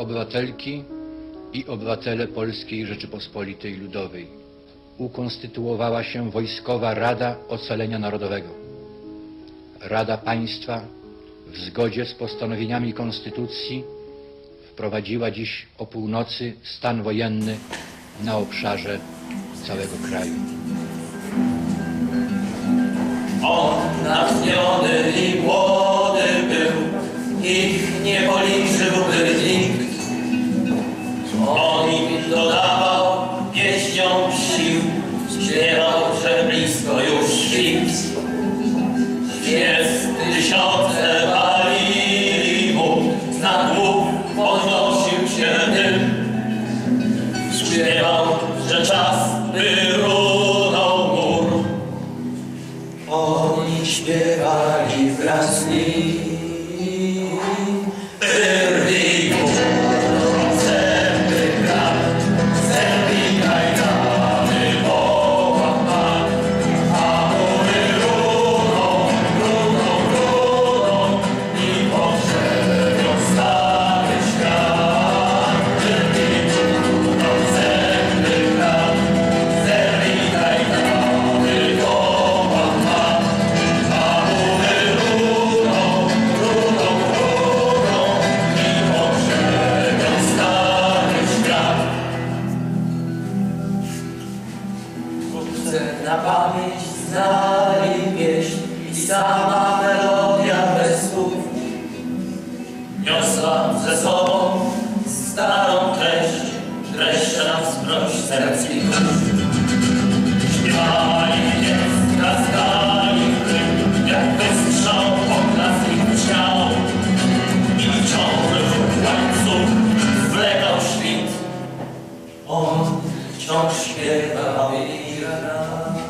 obywatelki i obywatele Polskiej Rzeczypospolitej Ludowej. Ukonstytuowała się Wojskowa Rada Ocalenia Narodowego. Rada Państwa w zgodzie z postanowieniami Konstytucji wprowadziła dziś o północy stan wojenny na obszarze całego kraju. On natchniony i On im dodawał pieśniom sił, śpiewał, że blisko już świt. Jest tysiące na pamięć zna pieśń i sama melodia bez słów. Niosła ze sobą starą treść, dreszcze nam wzbroć sercki. Śpiewali dziecka, stali w jak wystrzał okras ich ciał. I w łańcuch wlegał świt. On wciąż śpiewał jej rana.